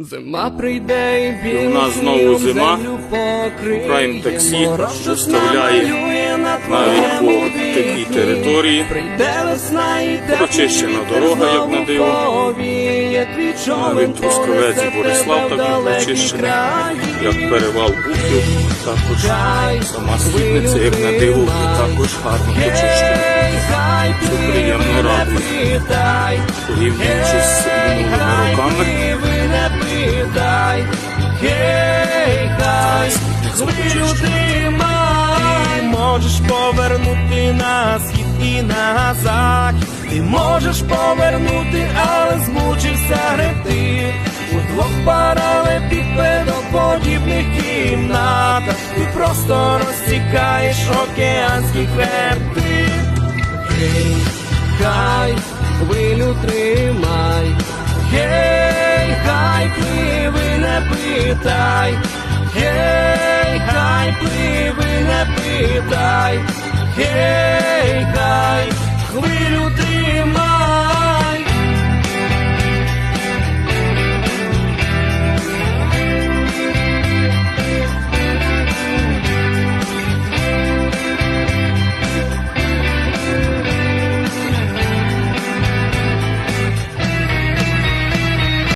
Зима прийде і білу у нас знову зима. Prime таксі доставляє на навіть по такій території. Прийде весна і Прочищена дорога, як на диво. Навіть Трускавець і Борислав так не прочищений, як перевал Бухів, також сама східниця, як на диво, і також гарно почищена. Це приємно радує. Порівнюючи з питай, гей, хай, хвилю. Ти можеш повернути на схід і на захід. Ти можеш повернути, але змучився гребти. У двох паралепіпедоподібних кімнатах ти просто розтікаєш океанські хребти. Гей, хай не питай, гей, хай пливи, не питай, гей.